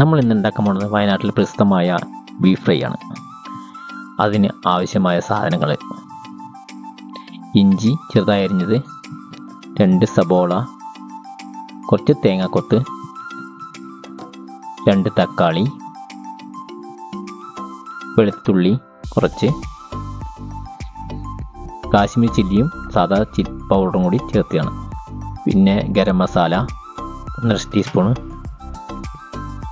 നമ്മൾ ഇന്ന് ഉണ്ടാക്കാൻ പോകുന്നത് വയനാട്ടിൽ പ്രസിദ്ധമായ ബീഫ് ഫ്രൈ ആണ്. അതിന് ആവശ്യമായ സാധനങ്ങൾ. ഇഞ്ചി ചെറുതായി അരിഞ്ഞത് രണ്ട് സബോള കുറച്ച് തേങ്ങാക്കൊത്ത് രണ്ട് തക്കാളി വെളുത്തുള്ളി കുറച്ച് കാശ്മീർ ചില്ലിയും സാധാ ചില്ലി പൗഡറും കൂടി ചേർത്തിയാണ് പിന്നെ ഗരം മസാല ഒന്നര ടീസ്പൂണ്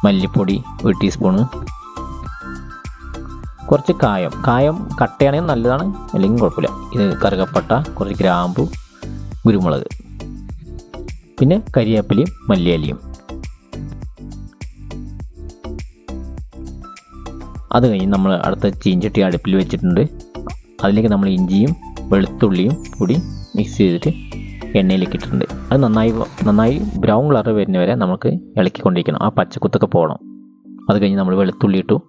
മല്ലിപ്പൊടി ഒരു ടീസ്പൂണ് കുറച്ച് കായം. കായം കട്ടയാണെങ്കിൽ നല്ലതാണ് അല്ലെങ്കിൽ കുഴപ്പമില്ല. ഇത് കറുകപ്പട്ട കുറച്ച് ഗ്രാമ്പു കുരുമുളക്. പിന്നെ കരിയാപ്പലിയും മല്ലിയാലിയും. അത് കഴിഞ്ഞ് നമ്മൾ അടുത്ത ചീഞ്ചട്ടി അടുപ്പിൽ വെച്ചിട്ടുണ്ട്. അതിലേക്ക് നമ്മൾ ഇഞ്ചിയും വെളുത്തുള്ളിയും കൂടി മിക്സ് ചെയ്തിട്ട് എണ്ണയിലേക്ക് ഇട്ടിട്ടുണ്ട് അത് നന്നായി നന്നായി ബ്രൗൺ കളർ വരുന്ന വരെ നമുക്ക് ഇളക്കിക്കൊണ്ടിരിക്കണം. ആ പച്ചക്കുത്തൊക്കെ പോകണം. അത് കഴിഞ്ഞ് നമ്മൾ വെളുത്തുള്ളി ഇട്ടു.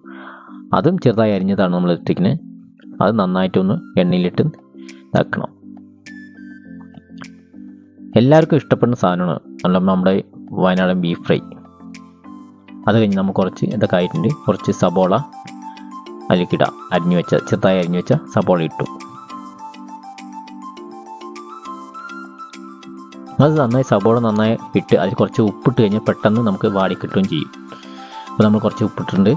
അതും ചെറുതായി അരിഞ്ഞതാണ് നമ്മൾ ഇട്ടിരിക്കുന്നത്. അത് നന്നായിട്ടൊന്ന് എണ്ണയിലിട്ട് ഇതാക്കണം. എല്ലാവർക്കും ഇഷ്ടപ്പെടുന്ന സാധനമാണ് നല്ല നമ്മുടെ വയനാടൻ ബീഫ് ഫ്രൈ അത് കഴിഞ്ഞ് നമ്മൾ കുറച്ച് ഇതൊക്കെ ആയിട്ടുണ്ട്. കുറച്ച് സബോള അതിലേക്കിടാം അരിഞ്ഞു വെച്ച ചെറുതായി അരിഞ്ഞു വെച്ച സബോള ഇട്ടു. അത് നന്നായി സബോള നന്നായി ഇട്ട് അതിൽ കുറച്ച് ഉപ്പിട്ട് കഴിഞ്ഞാൽ പെട്ടെന്ന് നമുക്ക് വാടി കിട്ടുകയും ചെയ്യും. അപ്പോൾ നമ്മൾ കുറച്ച് ഉപ്പിട്ടിട്ടുണ്ട്.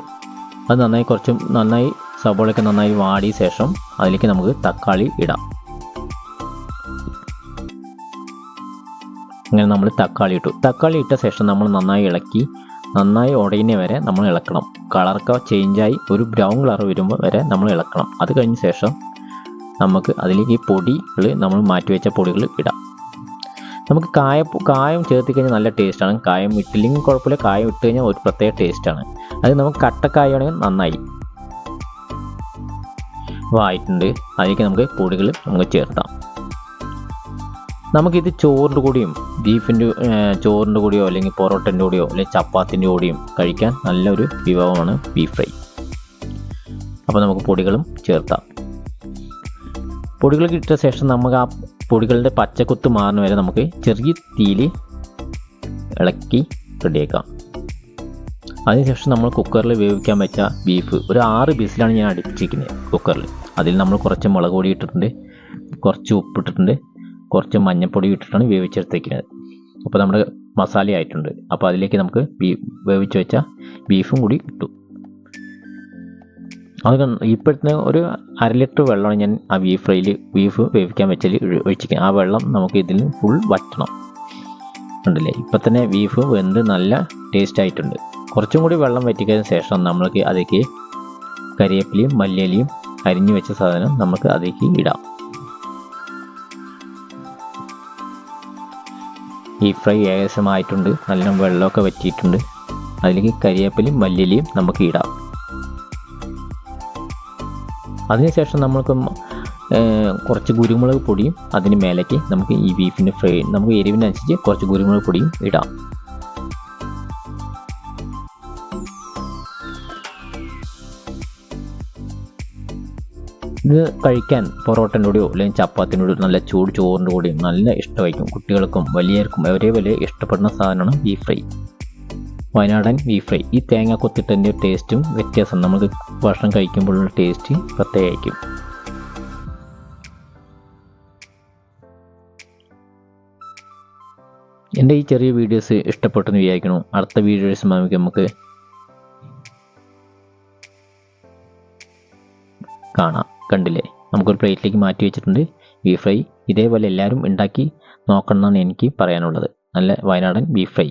അത് നന്നായി കുറച്ച് നന്നായി സബോളയൊക്കെ നന്നായി വാടിയ ശേഷം അതിലേക്ക് നമുക്ക് തക്കാളി ഇടാം. അങ്ങനെ നമ്മൾ തക്കാളി ഇട്ടു. തക്കാളി ഇട്ട ശേഷം നമ്മൾ നന്നായി ഇളക്കി നന്നായി ഉടയുന്ന വരെ നമ്മൾ ഇളക്കണം. കളറൊക്കെ ചേഞ്ചായി ഒരു ബ്രൗൺ കളർ വരുമ്പോൾ വരെ നമ്മൾ ഇളക്കണം. അത് കഴിഞ്ഞ ശേഷം നമുക്ക് അതിലേക്ക് ഈ പൊടികൾ നമ്മൾ മാറ്റി വെച്ച പൊടികൾ ഇടാം. നമുക്ക് കായ കായം ചേർത്ത് കഴിഞ്ഞാൽ നല്ല ടേസ്റ്റാണ്. കായം ഇട്ടില്ലെങ്കിൽ കുഴപ്പമില്ല. കായം ഇട്ട് കഴിഞ്ഞാൽ ഒരു പ്രത്യേക ടേസ്റ്റാണ്. അത് നമുക്ക് കട്ടക്കായാണെങ്കിൽ നന്നായി. വായിട്ടുണ്ട്. അതിലേക്ക് നമുക്ക് പൊടികൾ നമുക്ക് ചേർത്താം നമുക്കിത് ചോറിന്റെ കൂടിയും ബീഫിന്റെ ചോറിന്റെ കൂടിയോ അല്ലെങ്കിൽ പൊറോട്ടന്റെ കൂടിയോ അല്ലെങ്കിൽ ചപ്പാത്തിന്റെ കൂടിയും കഴിക്കാൻ നല്ലൊരു വിഭവമാണ് ബീഫ് ഫ്രൈ. അപ്പോൾ നമുക്ക് പൊടികളും ചേർത്താം പൊടികൾ കിട്ടിയ ശേഷം നമുക്ക് ആ പൊടികളുടെ പച്ചക്കുത്ത് മാറുന്ന വരെ നമുക്ക് ചെറിയ തീയിൽ ഇളക്കി റെഡിയാക്കാം. അതിനുശേഷം നമ്മൾ കുക്കറിൽ വേവിക്കാൻ വെച്ച ബീഫ് ഒരു ആറ് ബീസിലാണ് ഞാൻ അടിച്ചിരിക്കുന്നത് കുക്കറിൽ. അതിൽ നമ്മൾ കുറച്ച് മുളക് പൊടി ഇട്ടിട്ടുണ്ട് കുറച്ച് ഉപ്പ് ഇട്ടിട്ടുണ്ട് കുറച്ച് മഞ്ഞൾപ്പൊടി ഇട്ടിട്ടാണ് വേവിച്ചെടുത്തേക്കുന്നത്. അപ്പോൾ നമ്മുടെ മസാല ആയിട്ടുണ്ട് അപ്പോൾ അതിലേക്ക് നമുക്ക് ബീ വേവിച്ച് വെച്ച ബീഫും കൂടി ഇട്ടു. അത് ഇപ്പോഴത്തെ ഒരു അര ലിറ്റർ വെള്ളമാണ് ഞാൻ ആ ബീഫ് ഫ്രൈയിൽ ബീഫ് വേവിക്കാൻ വെച്ചാൽ ഒഴിച്ചിരിക്കുക ആ വെള്ളം നമുക്ക് ഇതിൽ ഫുൾ വറ്റണം. ഉണ്ടല്ലേ? ഇപ്പം തന്നെ ബീഫ് വെന്ത് നല്ല ടേസ്റ്റ് ആയിട്ടുണ്ട്. കുറച്ചും കൂടി വെള്ളം വറ്റിക്കതിന് ശേഷം നമ്മൾക്ക് അതിലേക്ക് കരിയേപ്പിലയും മല്ലിയലിയും അരിഞ്ഞു വെച്ച സാധനം നമുക്ക് അതിലേക്ക് ഇടാം. ഈ ഫ്രൈ ഏകദേശമായിട്ടുണ്ട്. നല്ല വെള്ളമൊക്കെ വറ്റിയിട്ടുണ്ട്. അതിലേക്ക് കരിവേപ്പിലയും മല്ലിയലിയും നമുക്ക് ഇടാം. അതിനുശേഷം നമുക്ക് കുറച്ച് കുരുമുളക് പൊടിയും അതിന് മേലേക്ക് നമുക്ക് ഈ ബീഫിന്റെ ഫ്രൈ നമുക്ക് എരിവിനനുസരിച്ച് കുറച്ച് കുരുമുളക് പൊടിയും ഇടാം. ഇത് കഴിക്കാൻ പൊറോട്ടന്റെ കൂടെയോ അല്ലെങ്കിൽ ചപ്പാത്തിന്റെ കൂടെയോ നല്ല ചൂട് ചോറിന്റെ കൂടെയും നല്ല ഇഷ്ടമായിരിക്കും കുട്ടികൾക്കും വലിയവർക്കും അവരെ വലിയ ഇഷ്ടപ്പെടുന്ന സാധനമാണ് ബീഫ് ഫ്രൈ. വയനാടൻ ബീഫ് ഫ്രൈ. ഈ തേങ്ങ കൊത്തിട്ടതിന്റെ ടേസ്റ്റും വ്യത്യാസം. നമുക്ക് ഭക്ഷണം കഴിക്കുമ്പോഴുള്ള ടേസ്റ്റ് പ്രത്യേകമായിരിക്കും എന്റെ ഈ ചെറിയ വീഡിയോസ് ഇഷ്ടപ്പെട്ടെന്ന് വിചാരിക്കണു അടുത്ത വീഡിയോസ് നമുക്ക് കാണാം. കണ്ടില്ലേ? നമുക്കൊരു പ്ലേറ്റിലേക്ക് മാറ്റി വെച്ചിട്ടുണ്ട്. Beef fry. ഇതേപോലെ എല്ലാവരും ഉണ്ടാക്കി നോക്കണം എന്നാണ് എനിക്ക് പറയാനുള്ളത്. നല്ല വയനാടൻ ബീഫ് ഫ്രൈ.